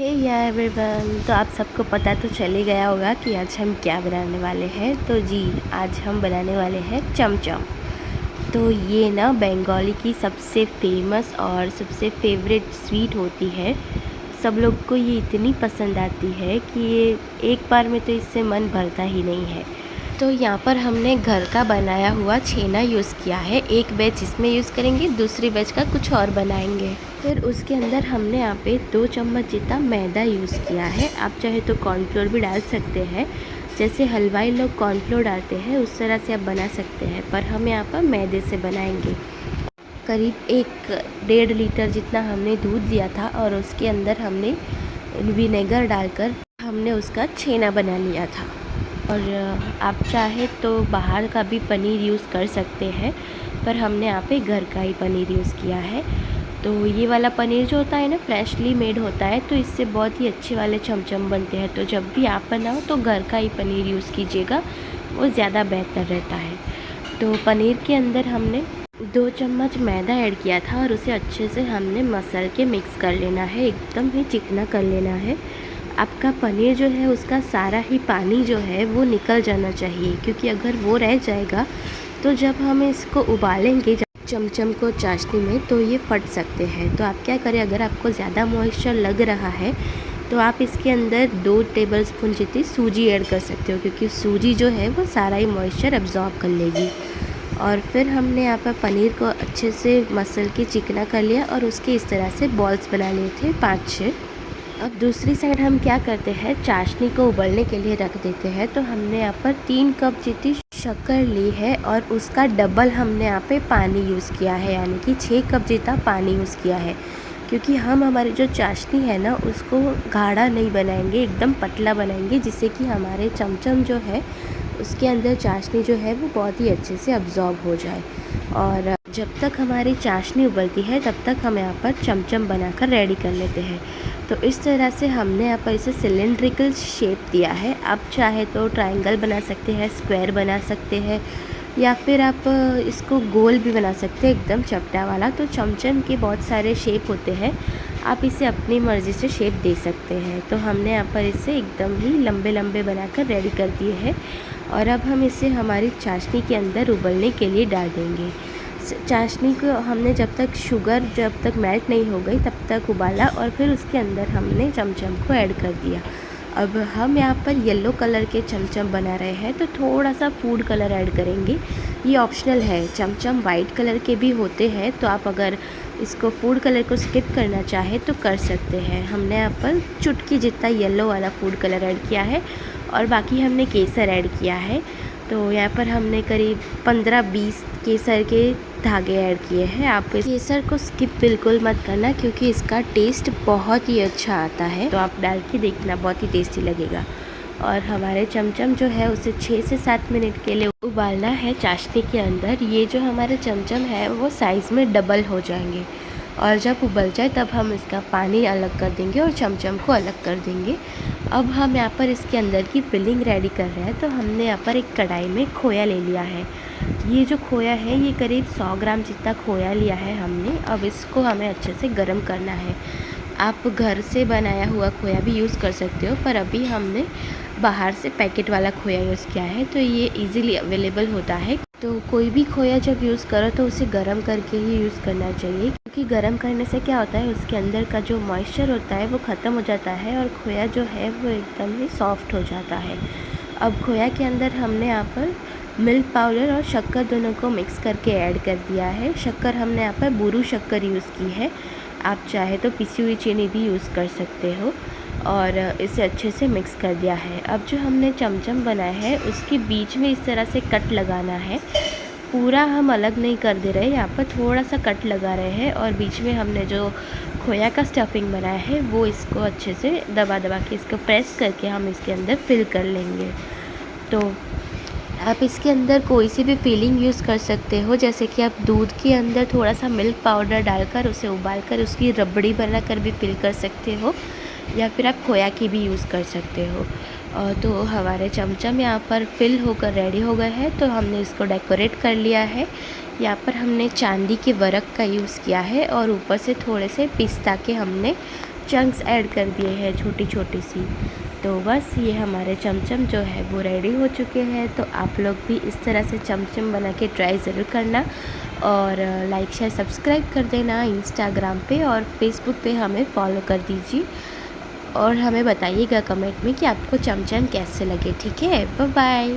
या एवरीवन तो आप सबको पता तो चल ही गया होगा कि आज हम क्या बनाने वाले हैं। तो जी, आज हम बनाने वाले हैं चमचम। तो ये ना बंगाली की सबसे फ़ेमस और सबसे फेवरेट स्वीट होती है। सब लोग को ये इतनी पसंद आती है कि ये एक बार में तो इससे मन भरता ही नहीं है। तो यहाँ पर हमने घर का बनाया हुआ छेना यूज़ किया है। एक बैच इसमें यूज़ करेंगे, दूसरी बैच का कुछ और बनाएँगे। फिर उसके अंदर हमने यहाँ पे दो चम्मच जितना मैदा यूज़ किया है। आप चाहे तो कॉर्नफ्लोर भी डाल सकते हैं। जैसे हलवाई लोग कॉर्नफ्लोर डालते हैं, उस तरह से आप बना सकते हैं, पर हम यहाँ पर मैदे से बनाएँगे। करीब एक डेढ़ लीटर जितना हमने दूध लिया था और उसके अंदर हमने विनेगर डालकर हमने उसका छेना बना लिया था। और आप चाहे तो बाहर का भी पनीर यूज़ कर सकते हैं, पर हमने यहाँ पे घर का ही पनीर यूज़ किया है। तो ये वाला पनीर जो होता है ना, फ्रेशली मेड होता है तो इससे बहुत ही अच्छे वाले चमचम बनते हैं। तो जब भी आप बनाओ तो घर का ही पनीर यूज़ कीजिएगा, वो ज़्यादा बेहतर रहता है। तो पनीर के अंदर हमने दो चम्मच मैदा ऐड किया था और उसे अच्छे से हमने मसल के मिक्स कर लेना है, एकदम ही चिकना कर लेना है। आपका पनीर जो है, उसका सारा ही पानी जो है, वो निकल जाना चाहिए, क्योंकि अगर वो रह जाएगा तो जब हम इसको उबालेंगे चमचम को चाशनी में तो ये फट सकते हैं। तो आप क्या करें, अगर आपको ज़्यादा मॉइस्चर लग रहा है तो आप इसके अंदर दो टेबल स्पून जितनी सूजी ऐड कर सकते हो, क्योंकि सूजी जो है, वो सारा ही मॉइस्चर एब्जॉर्ब कर लेगी। और फिर हमने यहाँ पर पनीर को अच्छे से मसल के चिकना कर लिया और उसके इस तरह से बॉल्स बना लिए थे, पाँच छः। अब दूसरी साइड हम क्या करते हैं? चाशनी को उबलने के लिए रख देते हैं। तो हमने यहाँ पर तीन कप जितनी शक्कर ली है और उसका डबल हमने यहाँ पे पानी यूज़ किया है। यानी कि छः कप जितना पानी यूज़ किया है। क्योंकि हम हमारी जो चाशनी है ना, उसको गाढ़ा नहीं बनाएँगे, एकदम पतला बनाएँगे, जिससे कि हमारे चमचम जो है, उसके अंदर चाशनी जो है, वो बहुत ही अच्छे से अब्ज़ॉर्ब हो जाए। और जब तक हमारी चाशनी उबलती है, तब तक हम यहाँ पर चमचम बनाकर रेडी कर लेते हैं। तो इस तरह से हमने यहाँ पर इसे सिलेंड्रिकल शेप दिया है। आप चाहे तो ट्रायंगल बना सकते हैं स्क्वायर बना सकते हैं, या फिर आप इसको गोल भी बना सकते हैं, एकदम चपटा वाला। तो चमचम के बहुत सारे शेप होते हैं। आप इसे अपनी मर्ज़ी से शेप दे सकते हैं। तो हमने यहाँ पर इसे एकदम ही लंबे लंबे बनाकर रेडी कर दिए हैं। और अब हम इसे हमारी चाशनी के अंदर उबलने के लिए डाल देंगे। चाशनी को हमने जब तक शुगर जब तक मेल्ट नहीं हो गई तब तक उबाला और फिर उसके अंदर हमने चमचम को ऐड कर दिया। अब हम यहाँ पर येलो कलर के चमचम बना रहे हैं तो थोड़ा सा फ़ूड कलर ऐड करेंगे। ये ऑप्शनल है, चमचम वाइट कलर के भी होते हैं तो आप अगर इसको फ़ूड कलर को स्किप करना चाहे तो कर सकते हैं। हमने यहाँ पर चुटकी जितना येलो वाला फ़ूड कलर ऐड किया है और बाकी हमने केसर ऐड किया है। तो यहाँ पर हमने करीब पंद्रह बीस केसर के धागे ऐड किए हैं। आप केसर को स्किप बिल्कुल मत करना क्योंकि इसका टेस्ट बहुत ही अच्छा आता है। तो आप डाल के देखना, बहुत ही टेस्टी लगेगा। और हमारे चमचम जो है, उसे छः से सात मिनट के लिए उबालना है चाशनी के अंदर। ये जो हमारे चमचम है, वो साइज़ में डबल हो जाएँगे। और जब उबल जाए तब हम इसका पानी अलग कर देंगे और चमचम को अलग कर देंगे। अब हम यहाँ पर इसके अंदर की फिलिंग रेडी कर रहे हैं तो हमने यहाँ पर एक कढ़ाई में खोया ले लिया है। ये जो खोया है, ये करीब 100 ग्राम जितना खोया लिया है हमने, अब इसको हमें अच्छे से गर्म करना है। आप घर से बनाया हुआ खोया भी यूज़ कर सकते हो, पर अभी हमने बाहर से पैकेट वाला खोया यूज़ किया है तो ये इजीली अवेलेबल होता है। तो कोई भी खोया जब यूज़ करो तो उसे गर्म करके ही यूज़ करना चाहिए, क्योंकि गर्म करने से क्या होता है, उसके अंदर का जो मॉइस्चर होता है वो ख़त्म हो जाता है और खोया जो है वो एकदम ही सॉफ्ट हो जाता है। अब खोया के अंदर हमने यहाँ पर मिल्क पाउडर और शक्कर दोनों को मिक्स करके ऐड कर दिया है। शक्कर हमने यहाँ पर बुरू शक्कर यूज़ की है। आप चाहे तो पिसी हुई चीनी भी यूज़ कर सकते हो। और इसे अच्छे से मिक्स कर दिया है। अब जो हमने चमचम बनाया है, उसके बीच में इस तरह से कट लगाना है। पूरा हम अलग नहीं कर दे रहे, यहाँ पर थोड़ा सा कट लगा रहे हैं और बीच में हमने जो खोया का स्टफिंग बनाया है, वो इसको अच्छे से दबा दबा के इसको प्रेस करके हम इसके अंदर फिल कर लेंगे। तो आप इसके अंदर कोई सी भी फीलिंग यूज़ कर सकते हो, जैसे कि आप दूध के अंदर थोड़ा सा मिल्क पाउडर डालकर उसे उबाल कर उसकी रबड़ी बना कर भी फिल कर सकते हो। या फिर आप खोया की भी यूज़ कर सकते हो। तो हमारे चमचम यहाँ पर फिल होकर रेडी हो गए हैं तो हमने इसको डेकोरेट कर लिया है। यहाँ पर हमने चांदी के वर्क का यूज़ किया है और ऊपर से थोड़े से पिस्ता के हमने चंक्स ऐड कर दिए हैं छोटी छोटी सी। तो बस ये हमारे चमचम जो है वो रेडी हो चुके हैं तो आप लोग भी इस तरह से चमचम बना के ट्राई ज़रूर करना। और लाइक शेयर सब्सक्राइब कर देना इंस्टाग्राम पे और फेसबुक पे हमें फॉलो कर दीजिए। और हमें बताइएगा कमेंट में कि आपको चमचम कैसे लगे ठीक है? बाय